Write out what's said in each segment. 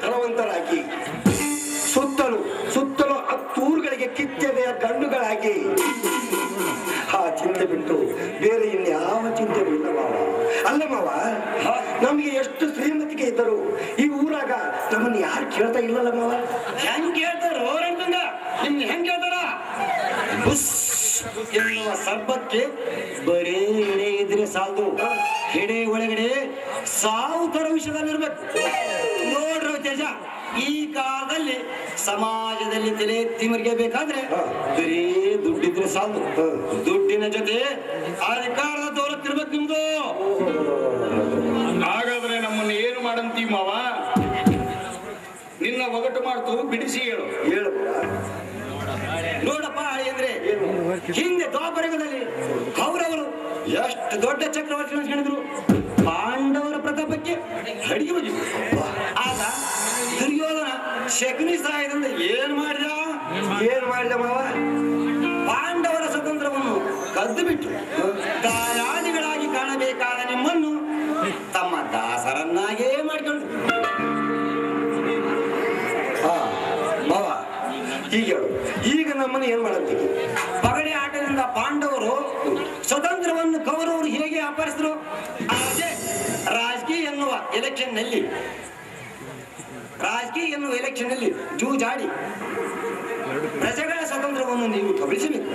ಧನವಂತರಾಗಿ. ಸುತ್ತಲೂ ಸುತ್ತಲೂ ಹತ್ತೂರುಗಳಿಗೆ ಕಿತ್ತದೆಯ ಗಂಡುಗಳಾಗಿ. ಆ ಚಿಂತೆ ಬಿಟ್ಟು ಬೇರೆ ಇನ್ಯಾವ ಚಿಂತೆ ಇಲ್ಲ ಮಾವ. ಅಲ್ಲ ಮಾವ, ನಮಗೆ ಎಷ್ಟು ಶ್ರೀಮತಿಗೆ ಇದ್ದರು ಈ ಊರಾಗ ನಮ್ಮನ್ನು ಯಾರು ಕೇಳ್ತಾ ಇಲ್ಲಲ್ಲ ಮಾವ? ಹೆಂಗ್ ಕೇಳ್ತಾರ? ರಂಗಂಗ ನಿಮ್ಗೆ ಹೆಂಗ್ ಕೇಳ್ತಾರ? ಎನ್ನುವ ಸರ್ಬಕ್ಕೆ ಬರೀ ಎಡೆ ಇದ್ರೆ ಸಾಲದು. ಎಡೆ ಒಳಗಡೆ ಸಾವು ತರ ವಿಷಯದಲ್ಲಿರ್ಬೇಕು. ತೇಜ ಈ ಕಾಲದಲ್ಲಿ ಸಮಾಜದಲ್ಲಿ ತಲೆ ತಿಮರಿಗೆ ಬೇಕಾದ್ರೆ ಬರೀ ದುಡ್ಡಿದ್ರೆ ಸಾಲದು ದುಡ್ಡಿನ ಜೊತೆ ಅಧಿಕಾರದ ದೌಲತ್ತಿರ್ಬೇಕು ನಿಮ್ದು. ಹಾಗಾದ್ರೆ ನಮ್ಮನ್ನು ಏನು ಮಾಡಂತೀ ಮಾವ? ನಿನ್ನ ಒಗಟು ಮಾಡ್ತು ಬಿಡಿಸಿ ಹೇಳು. ಹೇಳು ನೋಡಪ್ಪ ಅಂದ್ರೆ ಹಿಂದೆ ದ್ವಾಪರಯುಗದಲ್ಲಿ ಕೌರವರು ಎಷ್ಟು ದೊಡ್ಡ ಚಕ್ರವರ್ತಿ ಹೇಳಿದ್ರು ಈಗ ಏನ್ ಮಾಡಂತೀವಿ ಪಗಡೆ ಆಟದಿಂದ ಪಾಂಡವರು ಸ್ವತಂತ್ರವನ್ನು ಕೌರವರು ಹೇಗೆ ಅಪಹರಿಸಿದ್ರು ರಾಜಕೀಯ ಎನ್ನುವ ಎಲೆಕ್ಷನ್ನಲ್ಲಿ. ರಾಜಕೀಯ ಎನ್ನುವ ಎಲೆಕ್ಷನ್ನಲ್ಲಿ ಜೂಜಾಡಿ ಪ್ರಜೆಗಳ ಸ್ವತಂತ್ರವನ್ನು ನೀವು ಕಬಳಿಸಬೇಕು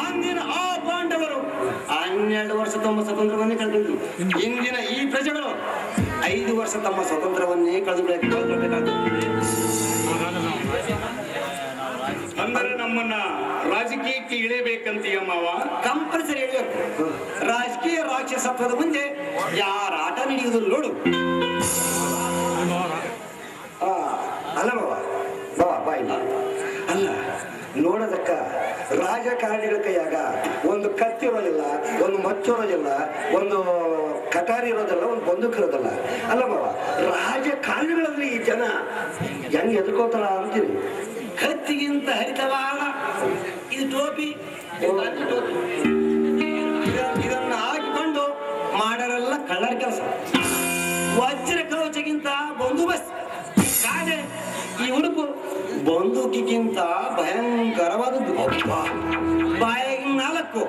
ಅಂದಿನ ಆ ಪಾಂಡವರು ಹನ್ನೆರಡು ವರ್ಷ ತಮ್ಮ ಸ್ವತಂತ್ರವನ್ನೇ ಕಳೆದಿದ್ರು ಇಂದಿನ ಈ ಪ್ರಜೆಗಳು ಐದು ವರ್ಷ ತಮ್ಮ ಸ್ವತಂತ್ರವನ್ನೇ ಕಳೆದು ಅಂದರೆ ನಮ್ಮನ್ನ ರಾಜಕೀಯಕ್ಕೆ ಇಳಿಬೇಕಂತೀಯ ಮಾವ? ಕಂಪಲ್ಸರಿ ಹೇಳಬೇಕು ರಾಜಕೀಯ ರಾಕ್ಷಸತ್ವದ ಮುಂದೆ ಯಾರ ಆಟ ನಡೆಯುವುದಿಲ್ಲ ನೋಡು. ಅಲ್ಲ ಬಾವ ಬಾವ ಬಾಯಿ ಅಲ್ಲ, ನೋಡೋದಕ್ಕ ರಾಜಕಾರಣಿಗಳ ಕೈಯಾಗ ಒಂದು ಕತ್ತಿ ಇರೋದಿಲ್ಲ, ಒಂದು ಮಚ್ಚಿರೋದಿಲ್ಲ ಒಂದು ಕಟಾರಿ ಇರೋದಿಲ್ಲ, ಒಂದು ಬಂದೂಕ್ ಇರೋದಿಲ್ಲ. ಅಲ್ಲ ಬಾಬಾ ರಾಜಕಾರಣಿಗಳಲ್ಲಿ ಈ ಜನ. ಹೆಂಗ್ ಎದುರ್ಕೋತಾರ ಅಂತೀನಿ. ಕತ್ತಿಗಿಂತ ಹರಿತವಾಣ ಇದು ಟೋಪಿ. ಇದನ್ನು ಹಾಕಿಕೊಂಡು ಮಾಡೋರೆಲ್ಲ ಕಳ್ಳರ ಕೆಲಸ. ವಜ್ರ ಕವಚಗಿಂತ ಬಂದೋಬಸ್ತ್. ಕಾದೆ ಈ ಉಡುಪು ಬಂದೂಕಿಗಿಂತ ಭಯಂಕರವಾದದ್ದು. ಅಬ್ಬಾ. ನಾಲ್ಕು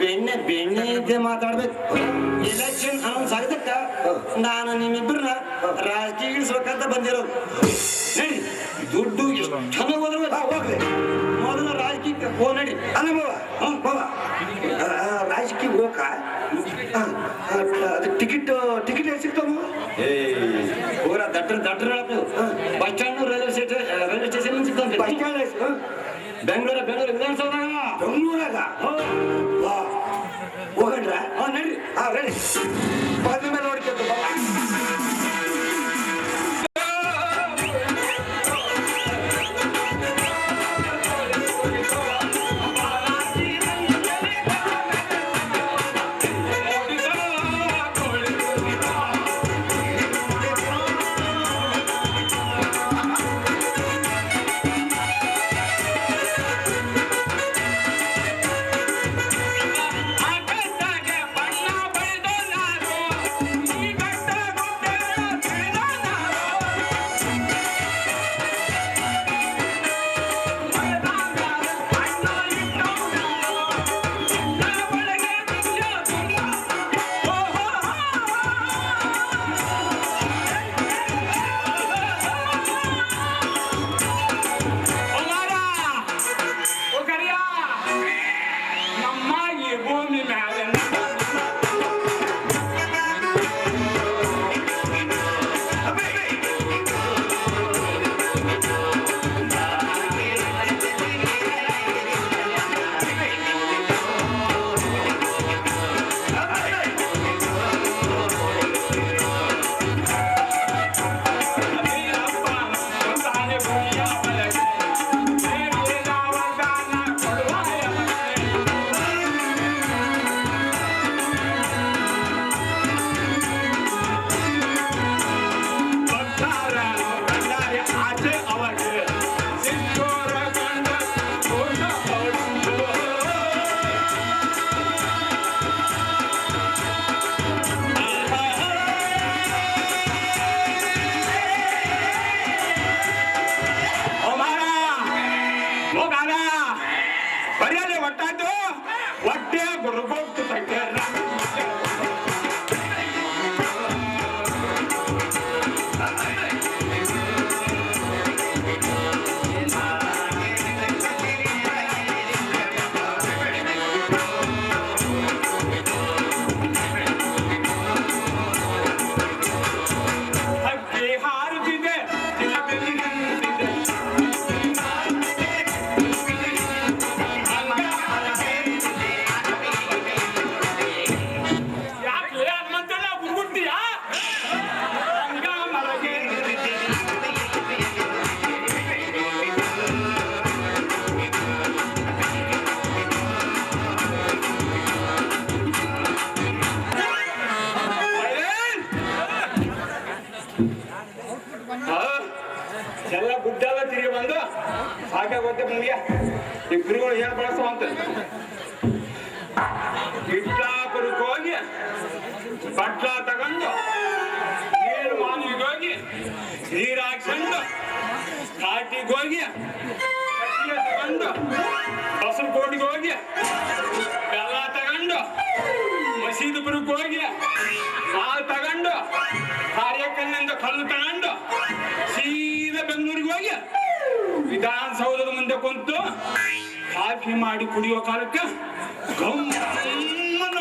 ಬೆಣ್ಣೆ ಬೆಣ್ಣೆ ಇದ್ದೆ ಮಾತಾಡ್ಬೇಕು. ಎಲೆಕ್ಷನ್ ಅನೌನ್ಸ್ ಆಗದಕ್ಕ ನಾನು ನಿಮ್ಮಿಬ್ಬರನ್ನ ರಾಜಕೀಯ ಇಳಿಸ್ಬೇಕಂತ ಬಂದಿರೋದು. ದುಡ್ಡು ಎಷ್ಟು ಚೆನ್ನಾಗಿ ಹೋದ್ರೆ ಹೋಗ್ಲಿ. ಮೊದಲ ರಾಜಕೀಯಕ್ಕೆ ಫೋನ್ ನಡಿ. ಅಲ್ಲ ಬಾವ ಬಾವ ರಾಜಕೀಯ ಹೋಗ ಅದು ಟಿಕೆಟ್ ಟಿಕೆಟ್ ಎಲ್ಲಿ ಸಿಗ್ತಾವ ದಟ್ಟ ದಟ್ಟ bus stand railway station railway station ಸಿಗ್ತಾವೆ ಬಸ್ ಸ್ಟ್ಯಾಂಡ್ ಬೆಂಗಳೂರ ಬೆಂಗಳೂರು ವಿಧಾನಸೌಧಾಗ ಬೆಂಗಳೂರಾಗ ಹೋಗಣ್ರ ಹಾ ನಡ್ರಿ ಹಾ ರೆಡಿ ಸಾಕಾಗುತ್ತೆ ನಿಮ್ಗೆ ಈ ಕುರಿಗಳು ಏನ್ ಬಳಸುವ ಅಂತ ಇಟ್ಲಾಪುರಕ್ಕೆ ಹೋಗಿ, ಬಟ್ಲ ತಗೊಂಡು, ನೀರು ಮಾನಿಗೆ ಹೋಗಿ, ನೀರು ಹಾಕ್ಸ್ಕೊಂಡು, ಕಾಟಿಗೆ ಹೋಗಿ ತಗೊಂಡು ಬಸಲಕೋಟಿಗೆ ಹೋಗಿ, ಬೆಲ್ಲ ತಗೊಂಡು, ಮಸೀದಿಪುರಕ್ಕೆ ಹೋಗಿ, ಹಾಲು ತಗೊಂಡು ಕಾರ್ಯಕ್ರಮದಿಂದ ಕಲ್ಲು ತಗೊಂಡು, ಸೀದಾ ಬೆಂಗಳೂರಿಗೆ ಹೋಗಿ ವಿಧಾನಸೌಧದ ಮುಂದೆ ಕುಂತು ಕಾಫಿ ಮಾಡಿ ಕುಡಿಯೋ ಕಾಲಕ್ಕೆ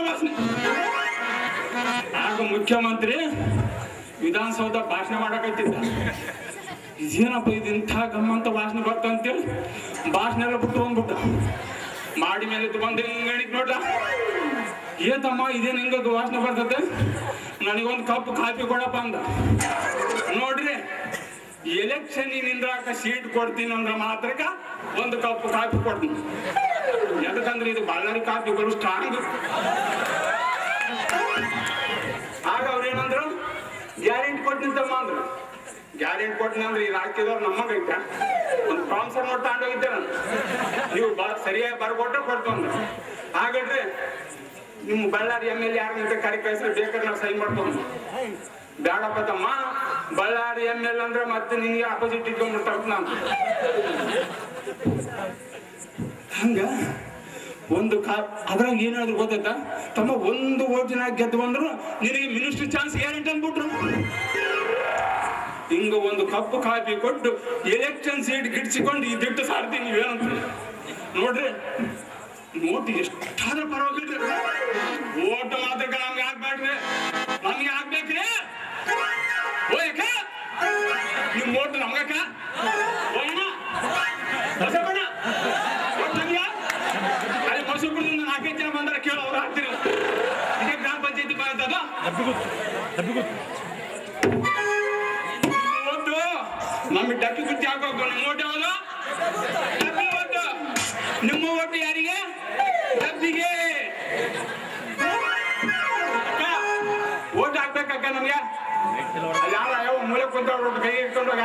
ವಾಸನೆ. ಆಗ ಮುಖ್ಯಮಂತ್ರಿ ವಿಧಾನಸೌಧ ಭಾಷಣ ಮಾಡಕತ್ತಿದ್ದ. ಏನಪ್ಪ ಇದು ಇಂಥ ಗಮ್ಮಂತ ವಾಸನೆ ಬರ್ತಂತೇಳಿ ಭಾಷಣ ಎಲ್ಲ ಬಿಟ್ಟು ಬಂದ್ಬಿಟ್ಟ. ಮಾಡಿ ಮೇಲೆ ಬಂದು ಹಿಂಗಣಿಕ್ ನೋಡ್ದ ಏತಮ್ಮ, ಇದೇನು ಹಿಂಗ ವಾಸನೆ ಬರ್ತದೆ ನನಗೊಂದು ಕಪ್ ಕಾಫಿ ಕೊಡಪ್ಪ ಅಂದ. ನೋಡ್ರಿ ಎಲೆಕ್ಷನ್ ನಿಂದ್ರಾಕ ಸೀಟ್ ಕೊಡ್ತೀನಿ ಅಂದ್ರೆ ಮಾತ್ರ ಒಂದು ಕಪ್ ಕಾಫಿ ಕೊಡ್ತೀನಿ. ಯಾಕಂದ್ರೆ ಇದು ಬಳ್ಳಾರಿ ಕಾಫಿಗಳು ಸ್ಟ್ರಾಂಗ್ ಆಗ ಅವ್ರೇನಂದ್ರು ಗ್ಯಾರಂಟಿ ಕೊಟ್ಟಿಂತಮ್ಮ ಅಂದ್ರು. ಗ್ಯಾರಂಟಿ ಕೊಟ್ಟಿನ ಅಂದ್ರೆ ಇದು ಹಾಕಿದವ್ರು ನಮ್ಮಗೈತ ಒಂದು ಪ್ರಾಮ್ಸರ್ ನೋಟ್ ತಗೊಂಡೋಗಿದ್ದೆ ನಾನು. ನೀವು ಬಹಳ ಸರಿಯಾಗಿ ಬರ್ಕೊಟ್ಟು ಕೊಡ್ತಂದ್ರು ಹಾಗಾದ್ರೆ ನಿಮ್ಮ ಬಳ್ಳಾರಿ ಎಂ ಎಲ್ ಯಾರು ಅಂತ ಕರಿ ಬೇಕಾದ್ರೆ ನಾವು ಸೈನ್ ಮಾಡ್ಕೊಂಡು ಬೇಡಪ್ಪ ತಮ್ಮ. ಬಳ್ಳಾರಿ ಎಂ ಎಲ್ ಅಂದ್ರೆ ಮತ್ತೆ ನಿನ್ಗೆ ಅಪೋಸಿಟ್ ಇಟ್ಕೊಂಡ್ಬಿಟ್ಟು ನಾನು. ಹಂಗ ಒಂದು ಕಾ, ಅದ್ರಾಗ ಏನಾದ್ರು ಗೊತ್ತಾಯ್ತಾ? ತಮ್ಮ ಒಂದು ಓಟಿನ ಗೆದ್ದು ಬಂದ್ರು, ನಿನಗೆ ಮಿನಿಸ್ಟರ್ ಚಾನ್ಸ್ ಗ್ಯಾರಂಟಿ ಅಂದ್ಬಿಟ್ರು. ಹಿಂಗ ಒಂದು ಕಪ್ಪು ಕಾಫಿ ಕೊಟ್ಟು ಎಲೆಕ್ಷನ್ ಸೀಟ್ ಗಿಡ್ಸಿಕೊಂಡು ಈ ದಿಟ್ಟು ಸಾರ್ತೀನಿ ನೀವೇನಂತ ನೋಡ್ರಿ, ನೋಟ್ ಎಷ್ಟಾದ್ರೂ ಪರವಾಗಿಲ್ಲ ಓಟ್ ಮಾತ್ರ ನಮ್ಗೆ ಹಾಕ್ಬೇಡ್ರಿ ನಮ್ಗೆ ಯಾಕ ನಿಮ್ ಓಟ್ ನಮ್ಗಕ್ಕ ಬಸಪ್ಪಣ್ಣ ಮೊಸರು ನಾನು ನಾಲ್ಕೈದು ಜನ ಬಂದಾರ ಕೇಳೋ, ಅವ್ರು ಹಾಕ್ತಿರಿ. ಇದೇ ಗ್ರಾಮ ಪಂಚಾಯತಿ ಬಂದದ ಓಟು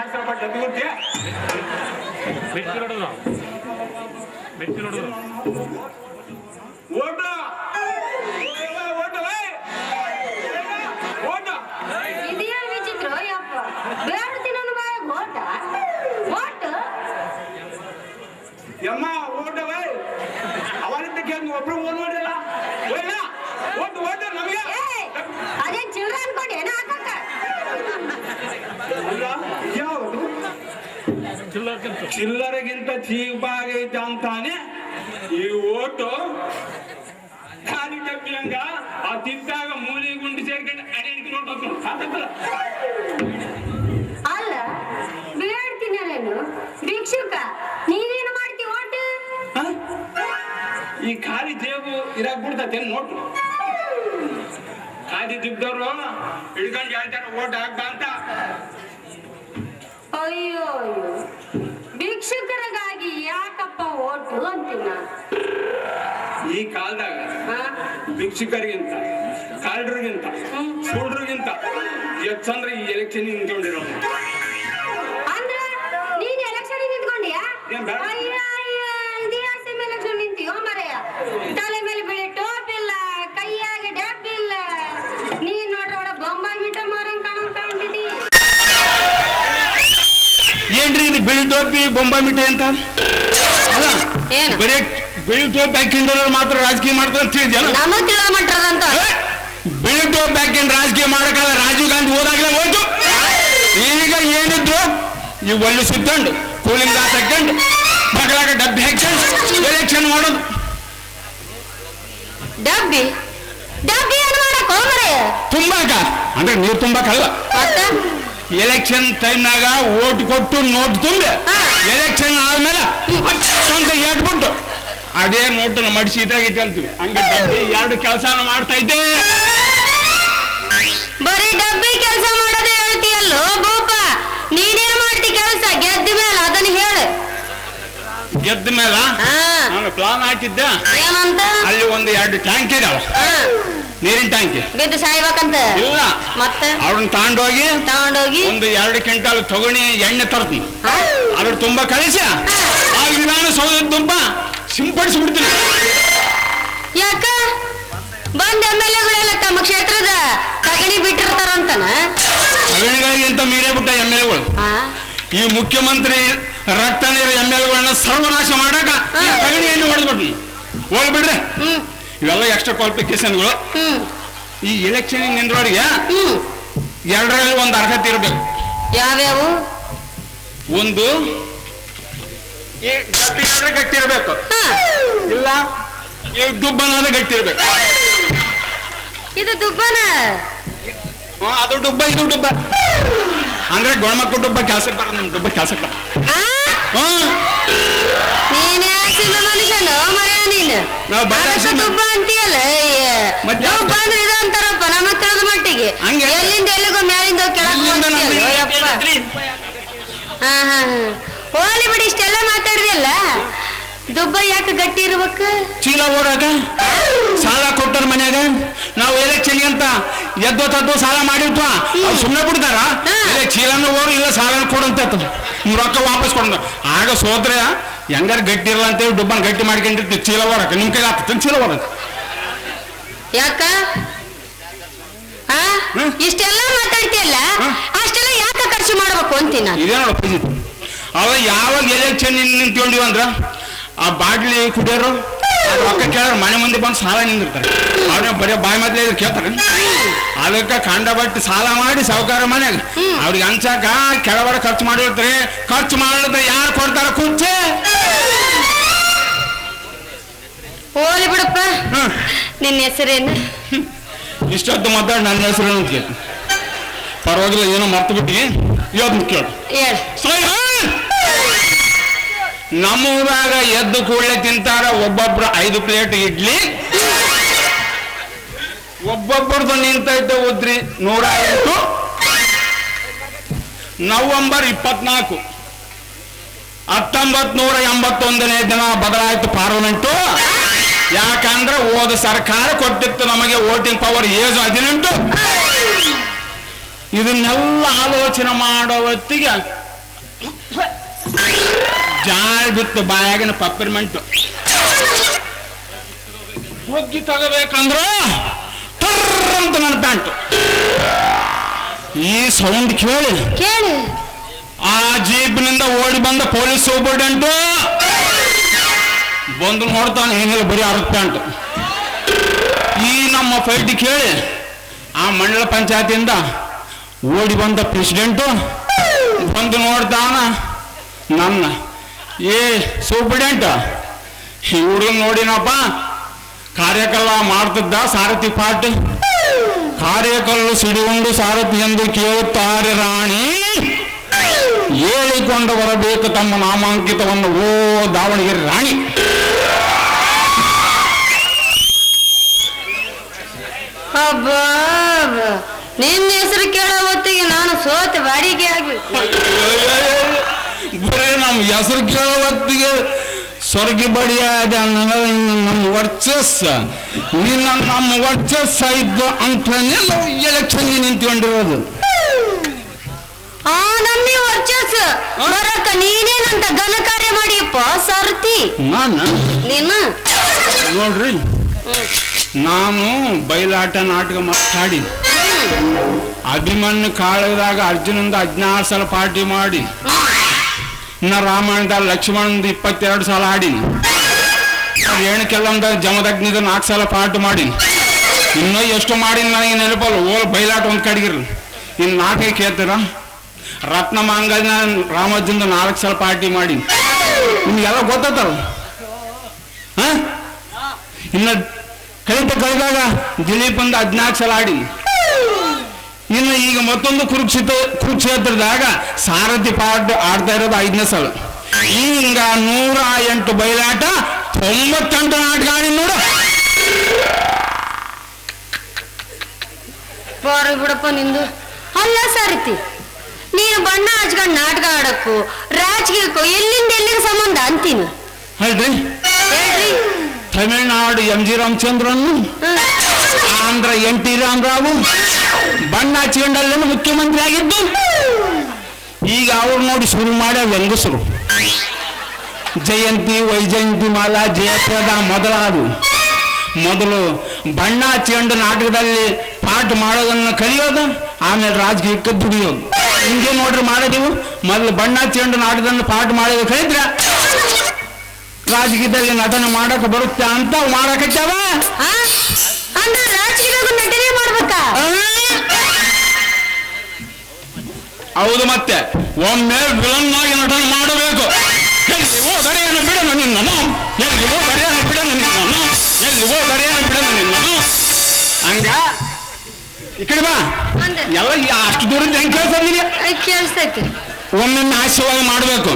ಇಟ್ಕೊಂಡು ಯಾಕೆ ಸ್ವಲ್ಪ ಡಬ್ಬಿ ಗುತ್ತಿ ಮೆಚ್ಚಿ ನೋಡೋದು ಮೆಚ್ಚಿ ನೋಡೋದು ಓಟು ಓಟು ಓಯ್. ಓಟು ಇದೇನ್ ವಿಚಿತ್ರ ಯಪ್ಪ ಬೇಡ್ತಿ ನನ್ನ ಬಾಯಾಗ ಓಟ ಓಟ್ ಯಮ್ಮ ಓಟವೇ ಅವರಿಂದ ಕೇಳಿ ಒಬ್ರು ಓದ್ ಮಾಡಿಲ್ಲ ಓಯ್ಲ ಓಟು ಓಟು ನಮಗೆ ಏ ಅದೇನ್ ಚಿಲ್ಡ್ರ ಅನ್ಕೊಂಡು ಏನ ಹಾಕಕ್ಕ ಅಲ್ಲ, ಯಾವುದು ಚಿಲ್ಲರ್ಕಿಂತ ಚಿಲ್ಲರೆಗಿಂತ ಚೀಪಾಗೈತೆ ಅಂತಾನೆ ಈ ಓಟು ಖಾಲಿ ಡಬ್ಬಿ ಹಂಗ ಆ ತಿದ್ದಾಗ ಮೂಲಿ ಗುಂಡು ಸೇರ್ಕೊಂಡು ಅಡಿಗೆ ನೋಡ್ಬೇಕು ಅಲ್ಲ ಬೇಡ್ತೀನಲ್ಲೇನು ಭಿಕ್ಷುಕ ನೀನೇನು ಮಾಡ್ತಿ ಓಟ್? ಈ ಖಾಲಿ ಜೇಬು ಇರಾಕ್ ಬಿಡ್ತೇನ್ ನೋಟು ಖಾಲಿ ಜಿಬ್ದವ್ರು ಹಿಡ್ಕೊಂಡು ಹೇಳ್ತಾರೆ ಓಟ್ ಹಾಕ್ಬಾ ಅಂತ. ಅಯ್ಯೋ ಅಯ್ಯೋ. ಭಿಕ್ಷುಕರಿಗಾಗಿ ಯಾಕಪ್ಪ ಓಟು ಅಂತೀನ? ಈ ಕಾಲದಾಗ ಭಿಕ್ಷುಕರಿಗಿಂತ ಕಾಲ್ಡ್ರಿಗಿಂತ ಸೂಡ್ರಿಗಿಂತ ಹೆಚ್ಚಂದ್ರೆ ಈ ಎಲೆಕ್ಷನ್ ನಿಂತ್ಕೊಂಡಿರೋ ಅಂದ್ರೆ ನೀನ್ ಎಲೆಕ್ಷನ್ ನಿಂತ್ಕೊಂಡಿಯಾ? ಏನ್ರಿ ಇದು ಬಿಳಿ ಟೋಪಿ ಬೊಂಬಾಯಿ ಮಿಠಾಯಿ ಅಂತ? ಅಲ್ಲ ಏನು? ಬರೀ ಬಿಳಿ ಟೋಪಿ ಹಾಕಿಂಡ್ರೆ ಮಾತ್ರ ರಾಜಕೀಯ ಮಾಡ್ತಾರೆ ಅಂತ ತಿಳಿದ್ಯಲ್ಲ ನಮಗ್ ತಿಳಿದ ಅಂತ ಬಿಳಿ ಟೋಪಿ ಹಾಕಿಂದ ರಾಜಕೀಯ ಮಾಡಕ್ಕಾಗ ರಾಜೀವ್ ಗಾಂಧಿ ಹೋದಾಗಲೇ ಹೋಯ್ತು. ಈಗ ಏನಿದ್ರು ಈ ಒಳ್ಳೆ ಸುತ್ತಂಡು ಕೂಲಿಂಗ್ ಗ್ಲಾಸ್ ಹಾಕೊಂಡು ಮಗಳಾಗ ಡಬ್ಬಿ ಹಾಕೊಂಡು ಎಲೆಕ್ಷನ್ ಮಾಡೋದು. ಡಬ್ಬಿ? ಡಬ್ಬಿ ಏನ್ ಮಾಡಕ್ ಹೋಗ್ರೆ ತುಂಬಾಕ? ಅಂದ್ರೆ ನೀರು ತುಂಬಾಕಲ್ಲ. ಮತ್ತ? ಎಲೆಕ್ಷನ್ ಟೈಮ್ನಾಗ ಓಟ್ ಕೊಟ್ಟು ನೋಟ್ ತುಂಬಿ. ಎಲೆಕ್ಷನ್ ಆದ್ಮೇಲೆ ಅಂತ ಹೇಳ್ಬಿಟ್ಟು ಅದೇ ನೋಟ್ ಮಡಿಸಿ ಇದಾಗೈತೆ ಅಂತೀವಿ. ಹಂಗೆ ಡಬ್ಬಿ ಎರಡು ಕೆಲಸನ ಮಾಡ್ತಾ ಇದ್ದೆ. ಬರೀ ಡಬ್ಬಿ ಕೆಲಸ ಮಾಡೋದೇ ಹೇಳ್ತೀಯಲ್ಲೋ ಭೂಪ ನೀನೇನ್ ಮಾಡ್ತಿ ಕೆಲಸ ಗೆದ್ದ ಮೇಲೆ ಅದನ್ನ ಹೇಳು. ಗೆದ್ದ ಮೇಲೆ? ನಾನು ಪ್ಲಾನ್ ಹಾಕಿದ್ದೆ. ಏನಂತ? ಅಲ್ಲಿ ಒಂದು ಎರಡು ಟ್ಯಾಂಕ್ ಇದಾವ. ನೀರಿನ ಟ್ಯಾಂಕ್ ಬಿದ್ದು ಸಾಯ್ಬೇಕಂತ. ಇಲ್ಲ. ಮತ್ತೆ? ಅವ್ರನ್ನ ತಗೊಂಡೋಗಿ ತಗೊಂಡೋಗಿ ಒಂದು ಎರಡು ಕ್ವಿಂಟಾಲ್ ತಗೊಣಿ ಎಣ್ಣೆ ತರ್ತೀನಿ? ಅದ್ರ ತುಂಬಾ ಕಳಿಸಿ. ಆ ವಿಧಾನಸೌಧದ ತುಂಬ ಸಿಂಪಡಿಸ್ಬಿಡ್ತೀನಿ. ಯಾಕ? ಬಂದ ಎಂ ಎಲ್ ಎಗಳೆಲ್ಲ ತಮ್ಮ ಕ್ಷೇತ್ರದ ತಗಣಿ ಬಿಟ್ಟಿರ್ತಾರಂತನ? ಸಗಣಿಗಳಿಗಿಂತ ಮೀರೇ ಬಿಟ್ಟ ಎಂ ಎಲ್ ಎಗಳು. ಈ ಮುಖ್ಯಮಂತ್ರಿ ರಕ್ತ ನೀರು ಎಂ ಎಲ್ ಗಳನ್ನ ಸರ್ವನಾಶ ಮಾಡಾಕ ತಗಣಿಯನ್ನು ಹೊಡೆದ್ಬಿಟ್ನಿ. ಹೋಗ್ಬಿಡ್ರಿ. ಹ್ಮ್. ಇವೆಲ್ಲ ಎಕ್ಸ್ಟ್ರಾ ಕ್ವಾಲಿಫಿಕೇಶನ್ಗಳು ಈ ಎಲೆಕ್ಷನ್ ನಿಂದ್ರವರಿಗೆ ಎರಡರಲ್ಲಿ ಒಂದು ಅರ್ಹತೆ ಇರಬೇಕು. ಯಾವ್ಯಾವು? ಒಂದು ಗಟ್ಟಿ ಇರಬೇಕು. ಇಲ್ಲ ಈ ಗಟ್ಟಿ ಇರಬೇಕು. ಇದು ದುಬ್ಬನ. ಅದು ಡುಬ್ಬ ಇದು ಡುಬ್ಬ. ಅಂದ್ರೆ ಗಣಮಕ್ಕಳು ಡುಬ್ಬ ಕೆಲ್ಸಕ್ಕೆ ಬರ ನಮ್ ಡುಬ್ಬ ಕೆಲ್ಸಕ್ಕೆ ಬರ ನಾವು ಅದಕ್ಕೆ. ದುಬ್ಬ ಅಂತೀಯಲ್ಲ ಅಯ್ಯ. ಮತ್ತೆ ದುಬ್ಬ ಅಂದ್ರೆ ಇದು ಅಂತಾರಪ್ಪ ನಮ್ಮ ತಿಳಿದ ಮಟ್ಟಿಗೆ. ಹಂಗೆ? ಎಲ್ಲಿಂದ ಎಲ್ಲಿಗೋ ಮ್ಯಾಲಿಂದ ಕೆಳಗೆ ಇಲ್ಲಿಂದ ಹೋಗ್ತೀಯಲ್ಲ, ಯಪ್ಪ. ಹಾ ಹಾ ಹಾ. ಹೋಲಿ ಬಿಡಿ ಇಷ್ಟೆಲ್ಲ ಮಾತಾಡ್ರಿಯಲ್ಲ ದುಬ್ಬ ಯಾಕೆ ಗಟ್ಟಿ ಇರ್ಬೇಕು? ಚೀಲ ಓಡಾಕ? ಸಾಲ ಕೊಟ್ಟರ ಮನ್ಯಾಗ? ನಾವು ಎಲೆಕ್ಷನ್ ಅಂತ ಎದ್ದೋ ತದ್ದು ಸಾಲ ಮಾಡಿರ್ತೀವ? ಅವ್ರು ಸುಮ್ಮನೆ ಬಿಡ್ತಾರ? ಇಲ್ಲ ಚೀಲನ ಓಡು ಇಲ್ಲ ಸಾಲ ಕೊಡು ಅಂತ ಹೇಳ್ತಾರೆ. ನೀವು ರೊಕ್ಕ ವಾಪಸ್ ಕೊಡ ಆಗ ಸೋತ್ರೆ ಹೆಂಗಾರ ಗಟ್ಟಿ ಇರಲ್ಲ ಅಂತೇಳಿ ಡುಬ್ಬನ್ ಗಟ್ಟಿ ಮಾಡ್ಕೊಂಡಿರ್ತೀವಿ. ಚೀಲ ಓಡಾಕ ನಿಮ್ ಕೈಲಿ ಆಗ್ತದೆ ಚೀಲ ಓಡಾಕ ಯಾಕ? ಇಷ್ಟೆಲ್ಲ ಮಾತಾಡ್ತೀಯಲ್ಲ? ಅಷ್ಟೆಲ್ಲ ಯಾಕೆ ಖರ್ಚು ಮಾಡ್ಬೇಕು ಅಂತೀನಿ ಇದೇ ಅವ ಯಾವಾಗ ಎಲೆಕ್ಷನ್ ನಿಂತ್ಕೊಂಡಿವ ಅಂದ್ರ ಆ ಬಾಟ್ಲಿ ಕುಡಿಯೋರು ರೊಕ್ಕ ಕೇಳೋರು ಮನೆ ಮುಂದೆ ಬಂದು ಸಾಲ ನಿಂದಿರ್ತಾರೆ. ಅವ್ರನ್ನ ಬರೀ ಬಾಯಿ ಮದ್ಲೆ ಕೇಳ್ತಾರೆ. ಅದಕ್ಕೆ ಕಂಡ ಬಟ್ಟು ಸಾಲ ಮಾಡಿ ಸಾವುಕಾರ ಮನೆಗೆ. ಅವ್ರಿಗೆ ಅನ್ಸಾಕ ಕೆಳವರ ಖರ್ಚು ಮಾಡಿರ್ತಾರೆ. ಖರ್ಚು ಮಾಡಿದ್ರೆ ನಿನ್ನ ಹೆಸರೇನು? ಇಷ್ಟೊತ್ತು ಮಾತಾಡಿ ನನ್ನ ಹೆಸರು ಕೇಳಿ. ಪರವಾಗಿಲ್ಲ ಏನೋ ಮರ್ತು ಬಿಟ್ಟಿ ಇವತ್ತು ಕೇಳು. ಹೇಳು. ನಮ್ಮ ಊರಾಗ ಎದ್ದು ಕೂಡಲೇ ತಿಂತಾರ ಒಬ್ಬೊಬ್ರು ಐದು ಪ್ಲೇಟ್ ಇಡ್ಲಿ. ಒಬ್ಬೊಬ್ಬರದು ನಿಂತೈತೆ ಉದ್ರಿ ನೂರ ಎಂಟು ನವೆಂಬರ್ ಇಪ್ಪತ್ನಾಲ್ಕು. ಹತ್ತೊಂಬತ್ ನೂರ ಎಂಬತ್ತೊಂದನೇ ದಿನ ಬದಲಾಯಿತು ಪಾರ್ಲಿಮೆಂಟು ಯಾಕಂದ್ರೆ ಹೋದ ಸರ್ಕಾರ ಕೊಟ್ಟಿತ್ತು ನಮಗೆ ವೋಟಿಂಗ್ ಪವರ್ ಏಜ್ ಹದಿನೆಂಟು. ಇದನ್ನೆಲ್ಲ ಆಲೋಚನೆ ಮಾಡೋ ಹೊತ್ತಿಗೆ ಜಾಳ್ ಬಿತ್ತು ಬಾಯಾಗಿನ ಪಪ್ಪರ್ಮೆಂಟು ಹೋಗಿ ತಗೋಬೇಕಂದ್ರ ಅಂತ ನನ್ನ ಪ್ಯಾಂಟು. ಈ ಸೌಂಡ್ ಕೇಳಿ. ಕೇಳು. ಆ ಜೀಪ್ನಿಂದ ಓಡಿ ಬಂದ ಪೊಲೀಸ್ ಸೂಪರ್ಡೆಂಟು. ಬಂದು ನೋಡ್ತಾನೆ ಏನಿಲ್ಲ ಬರೀ ಅರ್ಧ ಪ್ಯಾಂಟ್. ಈ ನಮ್ಮ ಫೈಟ್ ಕೇಳಿ, ಆ ಮಂಡಲ ಪಂಚಾಯತಿಯಿಂದ ಓಡಿ ಬಂದ ಪ್ರೆಸಿಡೆಂಟು ಬಂದು ನೋಡ್ತಾನ ನನ್ನ. ಏ ಸೂಪ್ರಿಡೆಂಟ್ ಹುಡುಗನ್ ನೋಡಿನಪ್ಪ ಕಾರ್ಯಕಲ್ಲ ಮಾಡ್ತಿದ್ದ ಸಾರಥಿ ಪಾಟ್ ಕಾರ್ಯಕಲ್ಲು ಸಿಡಿಗೊಂಡು ಸಾರಥಿ ಎಂದು ಕೇಳುತ್ತಾರೆ ರಾಣಿ. ಹೇಳಿಕೊಂಡು ಬರಬೇಕು ತಮ್ಮ ನಾಮಾಂಕಿತವನ್ನು, ಓ ದಾವಣಗೆರೆ ರಾಣಿ. ಅಬ್ಬಾ ನಿನ್ನ ಹೆಸರು ಕೇಳೋ ಹೊತ್ತಿಗೆ ನಾನು ಸೋತ ಬಾಡಿಗೆ ಆಗಿ ಬರೀ ನಮ್ಮ ಹೆಸರು ಕೇಳೋ ಹೊತ್ತಿಗೆ ಸ್ವರ್ಗ ಬಡಿಯಾದ ನಮ್ಮ ವರ್ಚಸ್ಸ. ನಿನ್ನ ನಮ್ಮ ವರ್ಚಸ್ಸ ಇದ್ದು ಅಂತ ನಾವು ಎಲೆಕ್ಷನ್ ನಿಂತ್ಕೊಂಡಿರೋದು. ಆ ನಮ್ಮಿ ವರ್ಚಸ್ ಬರಕ ನೀನೇನಂತ ಘನ ಕಾರ್ಯ ಮಾಡಿಯಪ್ಪ ಸರ್ತಿ? ನಾನು? ನೀನು? ನೋಡ್ರಿ. ನಾನು ಬಯಲಾಟ ನಾಟಕ ಮಾತಾಡಿ. ಅಭಿಮನ್ಯು ಕಾಳಗದಾಗ ಅರ್ಜುನಂದ ಹದಿನಾರು ಸಲ ಪಾರ್ಟಿ ಮಾಡಿ. ಇನ್ನ ರಾಮಾಯಣದ ಲಕ್ಷ್ಮಣಂದ ಇಪ್ಪತ್ತೆರಡು ಸಲ ಆಡಿನಿ ರೇಣುಕೆಲ್ಲಂದ ಜಮದಗ್ನಿದ ನಾಲ್ಕು ಸಲ ಪಾರ್ಟಿ ಮಾಡೀನಿ. ಇನ್ನೂ ಎಷ್ಟು ಮಾಡೀನಿ ನನಗೆ ನೆನಪಲ್ಲ ಓಲ್ ಬಯಲಾಟ ಒಂದು ಕಡೆಗಿರ್ಲಿ. ಇನ್ನು ನಾಟಕ ಕೇಳ್ತೀರ? ರತ್ನ ಮಾಂಗಲ್ನ ರಾಮಜ್ಜಂದ ನಾಲ್ಕು ಸಲ ಪಾರ್ಟಿ ಮಾಡೀನಿ. ನಿಮ್ಗೆಲ್ಲ ಗೊತ್ತಾಯ್ತಲ್ಲ ಹಾಂ? ಇನ್ನು ಕಲಿತ ಕಳೆದಾಗ ದಿಲೀಪ್ ಒಂದು ಹದಿನಾಲ್ಕು ಸಲ ಆಡಿ ಇನ್ನು ಈಗ ಮತ್ತೊಂದು ಕುರುಕ್ಷೇತ್ರ ಕುರುಕ್ಷೇತ್ರದಾಗ ಸಾರಥಿ ಪಾಠ ಆಡ್ತಾ ಇರೋದು ಐದನೇ ಸಲ. ಈಗ ನೂರ ಎಂಟು ಬಯಲಾಟ ತೊಂಬತ್ತೆಂಟು ನಾಟಕ ಆಡಿ ನೋಡು. ಬಾರ ಬಿಡಪ್ಪ ನಿಂದು. ಅಲ್ಲ ಸಾರಥಿ ನೀನು ಬಣ್ಣ ಹಚ್ಕೊಂಡ್ ನಾಟಕ ಆಡಕ್ಕೂ ರಾಜಕೀಯಕ್ಕೂ ಎಲ್ಲಿಂದ ಎಲ್ಲಿಗೆ ಸಂಬಂಧ ಅಂತೀನಿ? ಹೇಳ್ರಿ. ಹೇಳ್ರಿ. Tamil Nadu M G Ramachandran. Andhra N T Rama Rao, ಬಣ್ಣ ಹಚ್ಕೊಂಡಲ್ಲೇನು ಮುಖ್ಯಮಂತ್ರಿ ಆಗಿದ್ದು, ಈಗ ಅವ್ರು ನೋಡಿ ಶುರು ಮಾಡ ಹೆಂಗಸರು. ಜಯಂತಿ, ವೈಜಯಂತಿ ಮಾಲಾ, ಜಯಪ್ರದ ಮೊದಲಾದವು. ಮೊದಲು ಬಣ್ಣ ನಾಟಕದಲ್ಲಿ ಪಾಠ ಮಾಡೋದನ್ನು ಕಲಿಯೋದು, ಆಮೇಲೆ ರಾಜಕೀಯಕ್ಕೆ ದುಡಿಯೋದು. ಹಿಂಗೆ ನೋಡ್ರಿ ಮಾಡೋದಿವು ಮೊದಲು ಬಣ್ಣ ಹಚ್ಕೊಂಡು ನಾಟಕದನ್ನು ಪಾಠ ಮಾಡೋದು ಕಲಿತ್ರ ರಾಜಕೀಯದಲ್ಲಿ ನಟನೆ ಮಾಡಕ್ಕೆ ಬರುತ್ತೆ ಅಂತ ಮಾಡಕತ್ತಾವ? ಆ? ಅಂದ್ರೆ ರಾಜಕೀಯಕ್ಕೂ ನಟನೆ ಮಾಡ್ಬೇಕಾ? ಹೌದು ಮತ್ತೆ. ಒಮ್ಮೆ ವಿಲನ್ ಆಗಿ ನಟನೆ ಮಾಡಬೇಕು. ಎಲ್ಲಿಗೋ ಬರೆಯನು ಬಿಡನು ನಿನ್ನನು ಎಲ್ಲಿಗೋ ಬರೆಯನು ಬಿಡನು ನಿನ್ನನು ಎಲ್ಲಿಗೋ ಬರೆಯನು ಬಿಡನು ನಿನ್ನನು ಹಂಗ? ಈ ಕಡೆ ಬಾ. ಎಲ್ಲ ಅಷ್ಟು ದೂರದಿಂದ ಹೆಂಗ್ ಕೇಳ್ಸಂದಿಲ್ಲ ಕೇಳಿಸ್ತೈತಿ. ಒಮ್ಮೆ ಹಾಸ್ಯವಾಗಿ ಮಾಡಬೇಕು.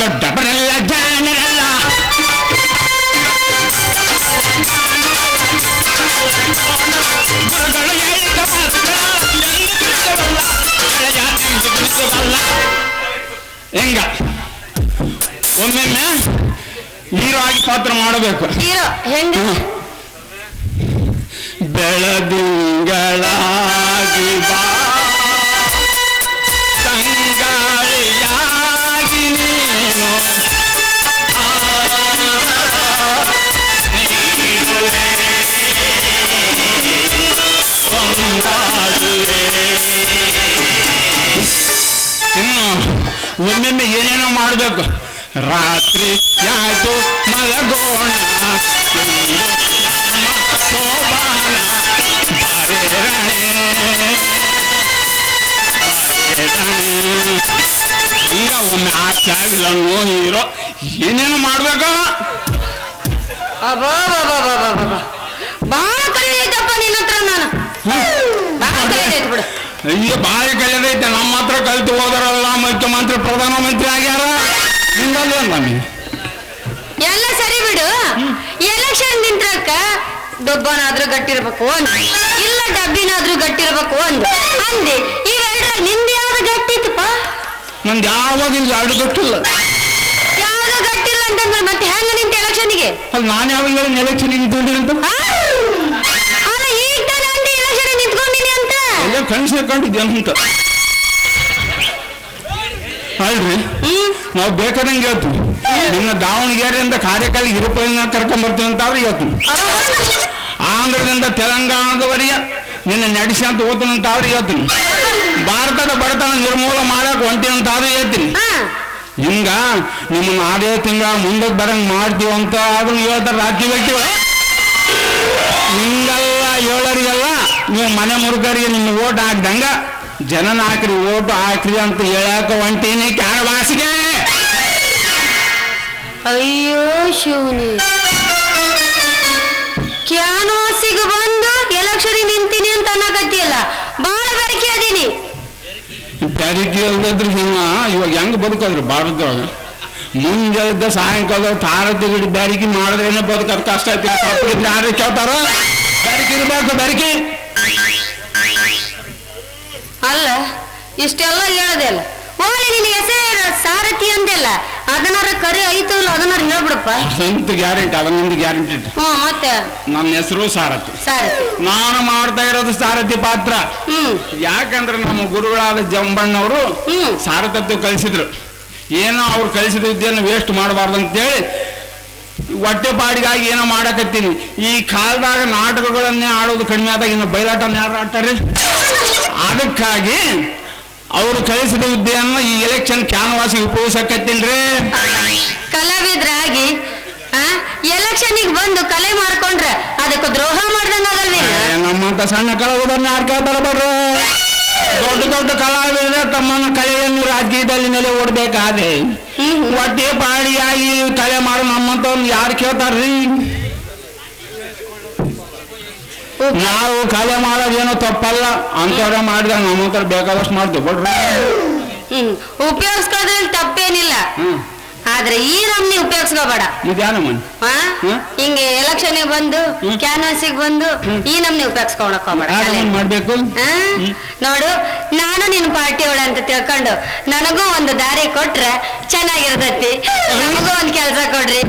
ದೊಡ್ಡ ಬರಲ್ಲ ಗುರುಗಳು ಹೆಂಗ ಒಮ್ಮೊಮ್ಮೆ ಹೀರೋ ಆಗಿ ಪಾತ್ರ ಮಾಡಬೇಕು ಹೀರೋ ಹೆಂಗ ಬೆಳದಿಂಗಳಾಗಿ ಒಮ್ಮೊಮ್ಮೆ ಏನೇನೋ ಮಾಡಬೇಕು. ರಾತ್ರಿ ಯಾಕೆ ಮಲಗೋಣ. ಈಗ ಒಮ್ಮೆ ಆ ನೋ ಹೀರೋ ಏನೇನು ಮಾಡ್ಬೇಕು ಬಹಳ ಕಲಿಯೈತಪ್ಪ ನಿನ್ನ ಹತ್ರ ನಾನು. ಬಹಳ ಕಲಿಯೈತೆ ಬಿಡು. ಅಯ್ಯೋ ಭಾರಿ ಕಲಿಯದೈತೆ ನಮ್ಮ ಹತ್ರ ಕಲಿತು ಹೋದರಲ್ಲ ಮುಖ್ಯಮಂತ್ರಿ ಪ್ರಧಾನಮಂತ್ರಿ ಆಗ್ಯಾರ. ನಿಂದಲ್ಲ ನಮಗೆ ಎಲ್ಲ ಸರಿ ಬಿಡು. ಎಲೆಕ್ಷನ್ ನಿಂತ್ರಕ್ಕ ಡಬ್ಬನಾದ್ರೂ ಗಟ್ಟಿರ್ಬೇಕು ಒಂದು ಇಲ್ಲ ಡಬ್ಬಿನಾದ್ರೂ ಗಟ್ಟಿರ್ಬೇಕು ಒಂದು ಅಂದೆ. ಇವೆರಡ್ರಾಗ ನಿಂದ ಯಾವ್ದು ಗಟ್ಟಿತ್ತಪ್ಪ? ನಂದು ಯಾವಾಗಿಂದ ಎರಡು ಗೊತ್ತಿಲ್ಲ. ಯಾವ್ದು ಗಟ್ಟಿಲ್ಲ ಅಂತಂದ್ರೆ ಮತ್ತೆ ಹೆಂಗ ನಿಂತ ಎಲೆಕ್ಷನ್ಗೆ ಅಲ್ಲಿ ನಾನು ಯಾವಾಗ ಎಲೆಕ್ಷನ್ ನಿಂತ್ಕೊಂಡಿ ಅಂತ ಎಲ್ಲ ಕನಸು ಕಂಡಿದ್ದೆ ಅಂತ? ಅಲ್ರಿ. ನಾವು ಬೇಕಾದಂಗೆ ಹೇಳ್ತೀವಿ. ನಿನ್ನ ದಾವಣಗೆರೆಯಿಂದ ಕಾರ್ಯಕಾಲಿ ಹಿರುಪೈನ ಕರ್ಕೊಂಡ್ ಬರ್ತೀವಿ ಅಂತ ಅವ್ರು ಹೇಳ್ತೀವಿ. ಆಂಧ್ರದಿಂದ ತೆಲಂಗಾಣದವರೆಗೆ ನಿನ್ನ ನಡೆಸಿ ಅಂತ ಓದ್ತೀನಿ ಅವ್ರು ಹೇಳ್ತೀನಿ ಭಾರತದ ಬಡತನ ನಿರ್ಮೂಲ ಮಾಡಕ್ ಹೊಂಟೀನಿ ಅಂತ ಅವ್ರಿಗೆ ಹೇಳ್ತೀನಿ ಹಿಂಗ ನಿಮ್ಮನ್ನ ಅದೇ ತಿಂಗಳ ಮುಂದಕ್ಕೆ ಬರಂಗ್ ಮಾಡ್ತೀವಿ ಅಂತ ಆದ್ರೂ ಹೇಳ್ತಾರೆ ರಾಜ್ಯ ವ್ಯಕ್ತಿಗಳು ಹಿಂಗಲ್ಲ ಹೇಳೋರಿಗೆಲ್ಲ ನೀವು ಮನೆ ಮುರುಗರಿಗೆ ನಿಮ್ಮ ಓಟ್ ಹಾಕ್ದಂಗ ಜನನ ಹಾಕ್ರಿ ಓಟ್ ಹಾಕ್ರಿ ಅಂತ ಹೇಳಕ ಹೊಂಟೀನಿ ಕ್ಯಾನವಾಸಿಗೆ ಅಯ್ಯೋ ಶಿವನಿ. ಕ್ಯಾನ್ವಾಸಿಗೆ ಬಂದು ಎಲಕ್ಷರಿ ನಿಂತೀನಿ ಅಂತ ಅನ್ನಕತ್ತಿಯಲ್ಲ ಬಾಳ ಬೆರಕೆ ಅದೀನಿ. ಬೆರಿಕೆ ಇಲ್ಲದ್ರೆ ಹಿಂಗ? ಇವಾಗ ಹೆಂಗ್ ಬದುಕೋದ್ರಿ ಭಾರತದೊಳಗೆ? ಮುಂಜಾದ ಸಾಯಂಕಾಲ ತಾರತಿ ಗಿಡ ಮಾಡಿದ್ರೆ ಏನೋ ಬದುಕೋದು ಕಷ್ಟ ಐತಿ ಯಾರು ಕೇಳ್ತಾರ? ಬ್ಯಾರಿಕೆ ಇರ್ಬೇಕು ಬೆರಿಕೆ ಅಲ್ಲ ಇಷ್ಟೆಲ್ಲ ಹೇಳದೆ ಅಲ್ಲ. ಹೋಗ್ಲಿ ನಿನ್ನ ಹೆಸರು ಸಾರಥಿ ಅಂದಿಲ್ಲ ಅದನ್ನಾರ ಕರಿ ಐತು ಇಲ್ಲ ಅದನ್ನಾರ ಹೇಳ್ಬಿಡಪ್ಪ. ಸ್ವಂತ ಗ್ಯಾರಂಟಿ ಅದನ್ನೊಂದು ಗ್ಯಾರಂಟಿ ಹ್ಞೂ ಮತ್ತೆ? ನನ್ನ ಹೆಸರು ಸಾರಥಿ. ಸಾರಥಿ. ನಾನು ಮಾಡ್ತಾ ಇರೋದು ಸಾರಥಿ ಪಾತ್ರ. ಯಾಕಂದ್ರೆ ನಮ್ಮ ಗುರುಗಳಾದ ಜಂಬಣ್ಣವರು. ಸಾರಥತ್ವ ಕಲಿಸಿದ್ರು. ಏನೋ ಅವ್ರು ಕಲಿಸಿದ ವಿದ್ಯೆಯನ್ನು ವೇಸ್ಟ್ ಮಾಡಬಾರ್ದು ಅಂತೇಳಿ ಹೊಟ್ಟೆ ಪಾಡಿಗಾಗಿ ಏನೋ ಮಾಡಕತ್ತೀನಿ. ಈ ಕಾಲದಾಗ ನಾಟಕಗಳನ್ನೇ ಆಡೋದು ಕಡಿಮೆ ಆದಾಗ ಇನ್ನು ಬಯಲಾಟನ ಯಾರು ಆಡ್ತಾರೆ. ಅದಕ್ಕಾಗಿ ಅವರು ಕಲಿಸಿದ ಹುದ್ದೆಯನ್ನು ಈ ಎಲೆಕ್ಷನ್ ಕ್ಯಾನ್ವಾಸಿ ಉಪಯೋಗಿಸಕತ್ತೀನ್ರಿ ಕಲಾವಿದ್ರಾಗಿ ಎಲೆಕ್ಷನ್ ಬಂದು ಕಲೆ ಮಾಡ್ಕೊಂಡ್ರೆ ಅದಕ್ಕೆ ದ್ರೋಹ ಮಾಡ್ದಂಗ ಆಗಲ್ವೇನ ನಮ್ಮಂತ ಸಣ್ಣ ಕಲಾವಿದರನ್ನ ಯಾರು ಕೇಳ್ತಾರ ಬರ್ರ? ದೊಡ್ಡ ದೊಡ್ಡ ಕಲಾವಿದ ತಮ್ಮನ್ನ ಕಲೆಯನ್ನು ರಾಜಕೀಯದಲ್ಲಿ ನೆಲೆ ಓಡಬೇಕಾದೆ ಹ್ಮ್. ಪಾಳಿಯಾಗಿ ಪಾಡಿಯಾಗಿ ಕಲೆ ಮಾಡು ನಮ್ಮಂತವ್ನ ಯಾರು ಕೇಳ್ತಾರ್ರಿ? ನಾವು ಕಲೆ ಮಾಡೋದೇನೋ ತಪ್ಪಲ್ಲ. ಅಂತವ್ರ ಮಾಡಿದಾಗ ನಮ್ಮಂತರ ಬೇಕಾದಷ್ಟು ಮಾಡ್ತೀವಿ. ಬಿಡ್ರಿ ಉಪಯೋಗಿಸ್ಕೊಳ್ಳೋದ್ರಲ್ಲಿ ತಪ್ಪೇನಿಲ್ಲ. ಆದ್ರೆ ಈ ನಮ್ನಿ ಉಪಯೋಗಿಸ್ಕೋಬೇಡ. ಹಿಂಗೆ ಎಲೆಕ್ಷನ್ ಬಂದು ಕ್ಯಾನ್ವಾಸ್ ಬಂದು ಈ ನಮ್ನಿ ನೀವು. ಮಾಡ್ಬೇಕು? ನೋಡು ನಾನು ನಿನ್ ಪಾರ್ಟಿ ಒಳ ಅಂತ ತಿಳ್ಕೊಂಡು ನನಗೂ ಒಂದು ದಾರಿ ಕೊಟ್ರೆ ಚೆನ್ನಾಗಿರ್ತೈತಿ. ನಮಗೂ ಒಂದ್ ಕೆಲ್ಸ ಕೊಡ್ರಿ.